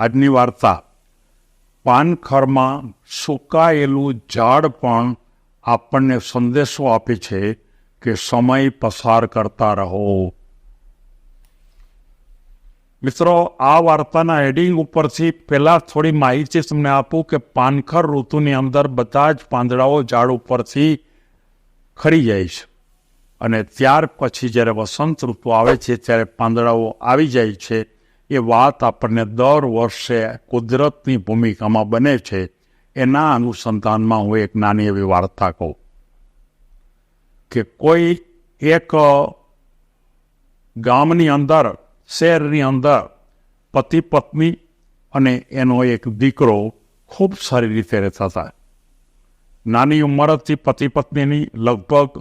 આજની વાર્તા. પાનખરમાં સુકાયેલું ઝાડ પણ આપણને સંદેશો આપે છે કે સમય પસાર કરતા રહો. મિત્રો, આ વાર્તાના હેડિંગ ઉપરથી પહેલાં થોડી માહિતી તમને આપું કે પાનખર ઋતુની અંદર બધા જ પાંદડાઓ ઝાડ ઉપરથી ખરી જાય છે. અને ત્યાર પછી જ્યારે વસંત ઋતુ આવે છે, ત્યારે પાંદડાઓ આવી જાય છે. એ વાત આપણને દર વર્ષે કુદરતની ભૂમિકામાં બને છે. એના અનુસંધાનમાં હું એક નાની એવી વાર્તા કહું કે કોઈ એક ગામની અંદર, શહેરની અંદર પતિ પત્ની અને એનો એક દીકરો ખૂબ સારી રીતે રહેતા હતા. નાની ઉંમર હતી પતિ પત્નીની લગભગ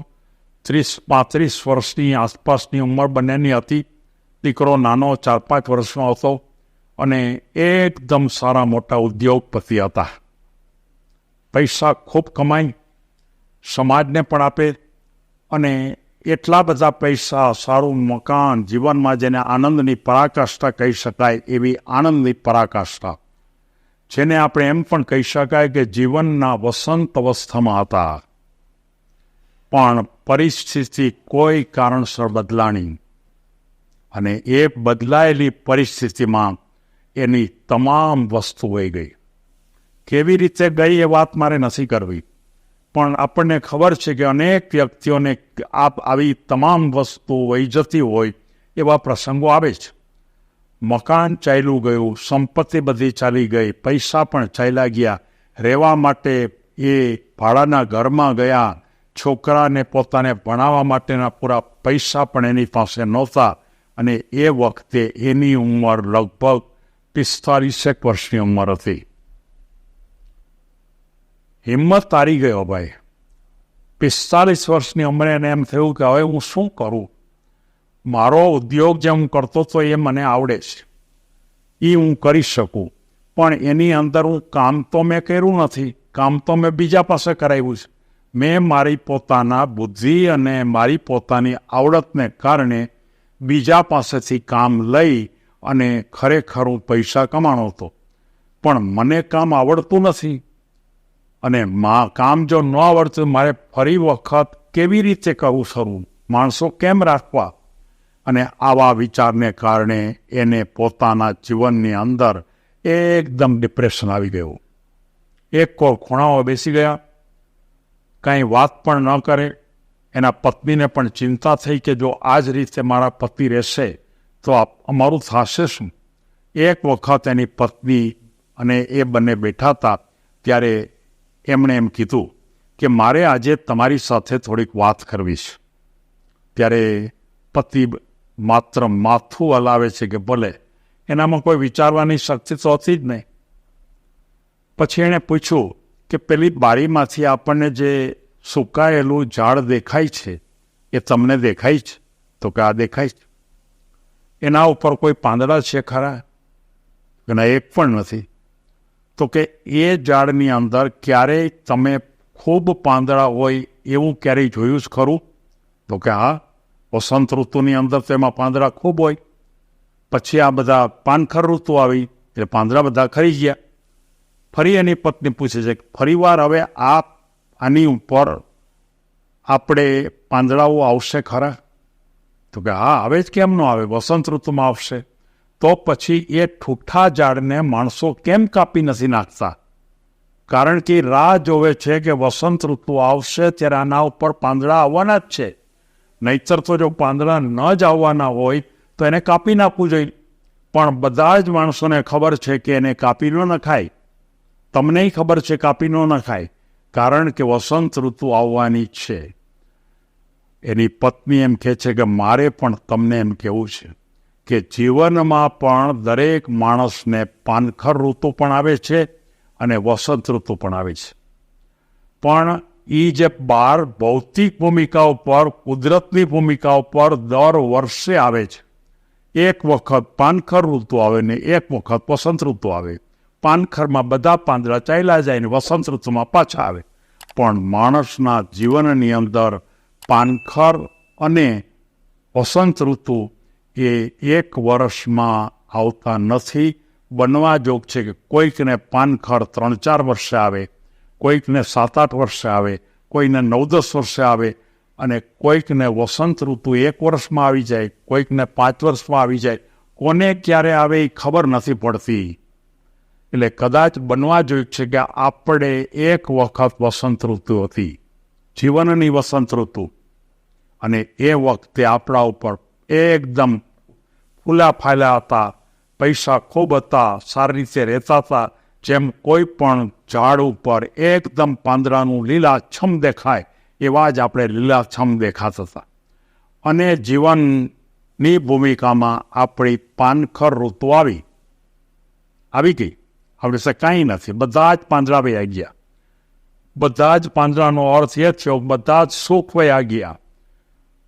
ત્રીસ પાંત્રીસ વર્ષની આસપાસની ઉંમર બંનેની હતી. દીકરો નાનો ચાર પાંચ વર્ષનો હતો અને એકદમ સારા મોટા ઉદ્યોગપતિ હતા. પૈસા ખૂબ કમાઈ, સમાજને પણ આપે અને એટલા બધા પૈસા સારું મકાન જીવનમાં જેને આનંદની પરાકાષ્ઠા કહી શકાય એવી આનંદની પરાકાષ્ઠા. જેને આપણે એમ પણ કહી શકાય કે જીવનના વસંત અવસ્થામાં હતા. પણ પરિસ્થિતિ કોઈ કારણસર બદલાણી. અને એ બદલાયેલી પરિસ્થિતિમાં એની તમામ વસ્તુ વહી ગઈ. કેવી રીતે ગઈ એ વાત મારે નથી કરવી. પણ આપણને ખબર છે કે અનેક વ્યક્તિઓને આપ આવી તમામ વસ્તુ વહી જતી હોય એવા પ્રસંગો આવે છે. મકાન ચાલ્યું ગયું, સંપત્તિ બધી ચાલી ગઈ, પૈસા પણ ચાલ્યા ગયા. રહેવા માટે એ ભાડાના ઘરમાં ગયા. છોકરાને પોતાને ભણાવવા માટેના પૂરા પૈસા પણ એની પાસે નહોતા. અને એ વખતે એની ઉંમર લગભગ પિસ્તાલીસેક વર્ષની ઉંમર હતી. હિંમત તારી ગયો ભાઈ. પિસ્તાલીસ વર્ષની ઉંમરે એને એમ થયું કે હવે હું શું કરું? મારો ઉદ્યોગ જે હું કરતો હતો એ મને આવડે છે. એ હું કરી શકું. પણ એની અંદર હું કામ તો મેં કર્યું નથી. કામ તો મેં બીજા પાસે કરાવ્યું છે. મેં મારી પોતાના બુદ્ધિ અને મારી પોતાની આવડતને કારણે બીજા પાસેથી કામ લઈ અને ખરેખર હું પૈસા કમાણો હતો. પણ મને કામ આવડતું નથી. અને મા, કામ જો ન આવડતું, મારે ફરી વખત કેવી રીતે કરવું શરૂ? માણસો કેમ રાખવા? અને આવા વિચારને કારણે એને પોતાના જીવનની અંદર એકદમ ડિપ્રેશન આવી ગયું. એક કોર ખૂણાઓ બેસી ગયા. કાંઈ વાત પણ ન કરે. એના પત્નીને પણ ચિંતા થઈ કે જો આ જ રીતે મારા પતિ રહેશે, તો અમારું થશે શું? એક વખત એની પત્ની અને એ બંને બેઠા હતા, ત્યારે એમણે એમ કીધું કે મારે આજે તમારી સાથે થોડીક વાત કરવી છે ત્યારે પતિ માત્ર માથું હલાવે છે કે ભલે એનામાં કોઈ વિચારવાની શક્તિ તો હતી જ નહીં. પછી એણે પૂછ્યું કે પેલી બારીમાંથી આપણને જે સુકાયેલું ઝાડ દેખાય છે, એ તમને દેખાય છે, તો કે આ દેખાય છે. એના ઉપર કોઈ પાંદડા છે ખરા? એના એક પણ નથી. તો કે એ ઝાડની અંદર ક્યારેય તમે ખૂબ પાંદડા હોય એવું ક્યારેય જોયું જ ખરું? તો કે હા, વસંત ઋતુની અંદર તેમાં પાંદડા ખૂબ હોય. પછી આ બધા પાનખર ઋતુ આવી, એટલે પાંદડા બધા ખરી ગયા. ફરી એની પત્ની પૂછે છે ફરીવાર હવે આ આની ઉપર આપણે પાંદડાઓ આવશે ખરા? તો કે હા, આવે જ કેમ ન આવે? વસંત ઋતુમાં આવશે. તો પછી એ ઠૂઠા ઝાડને માણસો કેમ કાપી નથી નાખતા? કારણ કે રાહ જોવે છે કે વસંત ઋતુ આવશે ત્યારે આના ઉપર પાંદડા આવવાના જ છે. નહીતર તો જો પાંદડા ન જ આવવાના હોય, તો એને કાપી નાખવું જોઈએ. પણ બધા જ માણસોને ખબર છે કે એને કાપી ન નખાય. તમને ખબર છે કાપી ન નખાય. કારણ કે વસંત ઋતુ આવવાની છે. એની પત્ની એમ કહે છે કે મારે પણ તમને એમ કહેવું છે કે જીવનમાં પણ દરેક માણસને પાનખર ઋતુ પણ આવે છે અને વસંત ઋતુ પણ આવે છે. પણ એ જે બાર ભૌતિક ભૂમિકા ઉપર કુદરતની ભૂમિકાઓ પર દર વર્ષે આવે છે. એક વખત પાનખર ઋતુ આવે ને એક વખત વસંત ઋતુ આવે. પાનખરમાં બધા પાંદડા ચાલ્યા જાય ને વસંત ઋતુમાં પાછા આવે. પણ માણસના જીવનની અંદર પાનખર અને વસંત ઋતુ એ એક વર્ષમાં આવતા નથી. બનવા જોગ છે કે કોઈકને પાનખર ત્રણ ચાર વર્ષે આવે, કોઈકને સાત આઠ વર્ષે આવે, કોઈને નવ દસ વર્ષે આવે અને કોઈકને વસંત ઋતુ એક વર્ષમાં આવી જાય, કોઈકને પાંચ વર્ષમાં આવી જાય. કોને ક્યારે આવે એ ખબર નથી પડતી. એટલે કદાચ બનવા જોયું છે કે આપણે એક વખત વસંત ઋતુ હતી, જીવનની વસંત ઋતુ, અને એ વખતે આપણા ઉપર એકદમ ફૂલા ફાલ્યા હતા, પૈસા ખૂબ હતા, સારી રીતે રહેતા હતા, જેમ કોઈ પણ ઝાડ ઉપર એકદમ પાંદડાનું લીલાછમ દેખાય, એવા જ આપણે લીલાછમ દેખાતા હતા. અને જીવનની ભૂમિકામાં આપણી પાનખર ઋતુ આવી. આવી ગઈ. આપણે છે કાંઈ નથી. બધા જ વયા ગયા બધા જ પાંદડાનો અર્થ એ થયો, બધા જ સુખ વયા ગયા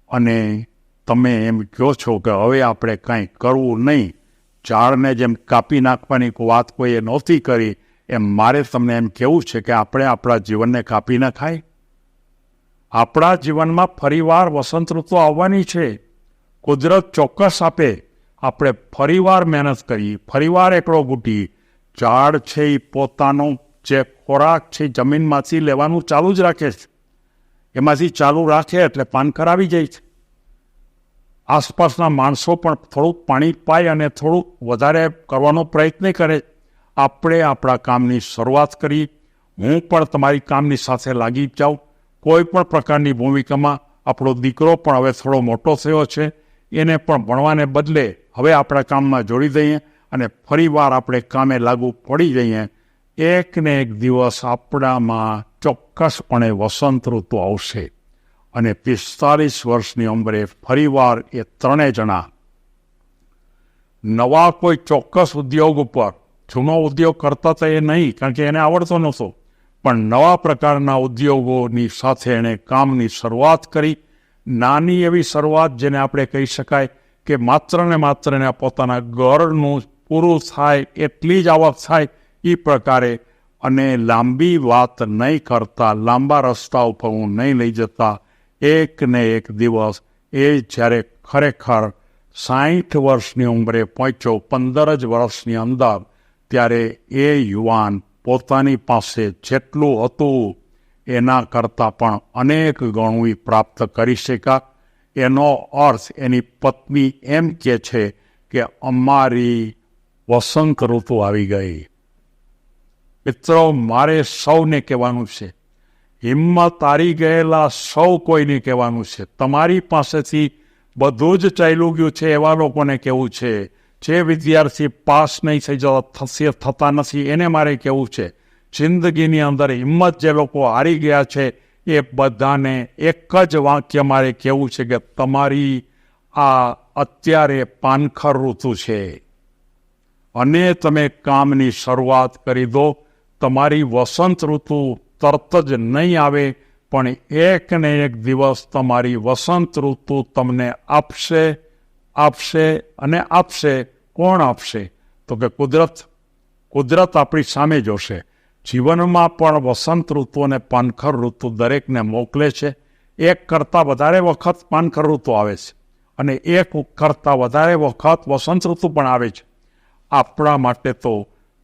અને તમે એમ કહો છો કે હવે આપણે કાંઈ કરવું નહીં. ઝાડને જેમ કાપી નાખવાની વાત કોઈએ નહોતી કરી, એમ મારે તમને એમ કહેવું છે કે આપણે આપણા જીવનને કાપી નખાય આપણા જીવનમાં ફરીવાર વસંત ઋતુ આવવાની છે. કુદરત ચોક્કસ આપે. આપણે ફરીવાર મહેનત કરી, ફરીવાર એકડો ગુટી ઝાડ છે એ પોતાનો, જે ખોરાક છે જમીનમાંથી લેવાનું ચાલુ જ રાખે છે. એમાંથી ચાલુ રાખે એટલે પાનખર આવી જાય છે. આસપાસના માણસો પણ થોડુંક પાણી પાય અને થોડુંક વધારે કરવાનો પ્રયત્ન કરે. આપણે આપણા કામની શરૂઆત કરી. હું પણ તમારી કામની સાથે લાગી જાઉં. કોઈ પણ પ્રકારની ભૂમિકામાં આપણો દીકરો પણ હવે થોડો મોટો થયો છે. એને પણ ભણવાને બદલે હવે આપણા કામમાં જોડી દઈએ. અને ફરીવાર આપણે કામે લાગુ પડી જઈએ એક ને એક દિવસ આપણામાં ચોક્કસપણે વસંત ઋતુ આવશે અને પિસ્તાલીસ વર્ષની ઉંમરે ફરીવાર એ ત્રણેય જણા નવા કોઈ ચોક્કસ ઉદ્યોગ ઉપર, જૂનો ઉદ્યોગ કરતા તો એ નહીં, કારણ કે એને આવડતો નહોતો, પણ નવા પ્રકારના ઉદ્યોગોની સાથે એણે કામની શરૂઆત કરી. નાની એવી શરૂઆત જેને આપણે કહી શકાય કે માત્ર ને માત્ર એના પોતાના ઘરનું પૂરું થાય એટલી જ આવક થાય એ પ્રકારે. અને લાંબી વાત નહીં કરતા, લાંબા રસ્તા ઉપર હું નહીં લઈ જતા. એક ને એક દિવસ એ જ્યારે ખરેખર સાઠ વર્ષની ઉંમરે પહોંચ્યો, પંદર જ વર્ષની અંદર, ત્યારે એ યુવાન પોતાની પાસે જેટલું હતું, એના કરતાં પણ અનેક ગણું પ્રાપ્ત કરી શક્યા. એનો અર્થ એની પત્ની એમ કે છે કે અમારી વસંત ઋતુ આવી ગઈ. મિત્રો, મારે સૌને કહેવાનું છે, હિંમત હારી ગયેલા સૌ કોઈને કહેવાનું છે. તમારી પાસેથી બધું જ ચાલ્યું ગયું છે એવા લોકોને કહેવું છે. જે વિદ્યાર્થી પાસ નહીં થઈ જતા થશે, થતા નથી, એને મારે કહેવું છે. જિંદગીની અંદર હિંમત જે લોકો હારી ગયા છે, એ બધાને એક જ વાક્ય મારે કહેવું છે કે તમારી આ અત્યારે પાનખર ઋતુ છે. અને તમે કામની શરૂઆત કરી દો. તમારી વસંત ઋતુ તરત જ નહીં આવે, પણ એક ને એક દિવસ તમારી વસંત ઋતુ તમને આપશે આપશે અને આપશે. કોણ આપશે? તો કે કુદરત. કુદરત આપણી સામે જોશે જીવનમાં પણ વસંત ઋતુ અને પાનખર ઋતુ દરેકને મોકલે છે. એક કરતાં વધારે વખત પાનખર ઋતુ આવે છે. અને એક કરતાં વધારે વખત વસંત ઋતુ પણ આવે છે. આપણા માટે તો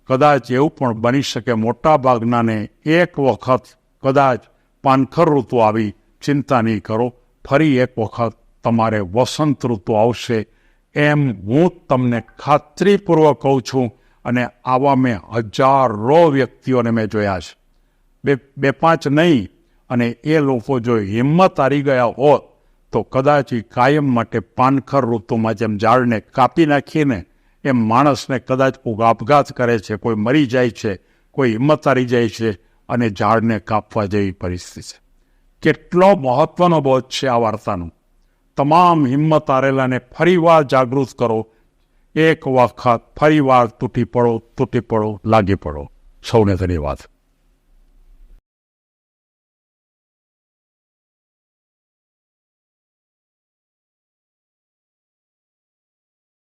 કદાચ એવું પણ બની શકે મોટા ભાગનાને એક વખત કદાચ પાનખર ઋતુ આવી ચિંતા નહીં કરો, ફરી એક વખત તમારે વસંત ઋતુ આવશે એમ હું તમને ખાતરીપૂર્વક કહું છું અને આવા મેં હજારો વ્યક્તિઓને મેં જોયા છે. બે બે પાંચ નહીં, અને એ લોકો જો હિંમત હારી ગયા હોત તો કદાચ એ કાયમ માટે પાનખર ઋતુમાં જેમ ઝાડને કાપી નાખીને એમ માણસને કદાચ આપઘાત કરે છે, કોઈ મરી જાય છે, કોઈ હિંમત હારી જાય છે અને ઝાડને કાપવા જેવી પરિસ્થિતિ છે. કેટલો મહત્વનો બોધ છે આ વાર્તાનું. તમામ હિંમત હારેલાને ફરીવાર જાગૃત કરો. એક વખત ફરીવાર તૂટી પડો તૂટી પડો, લાગી પડો. સૌને ધન્યવાદ.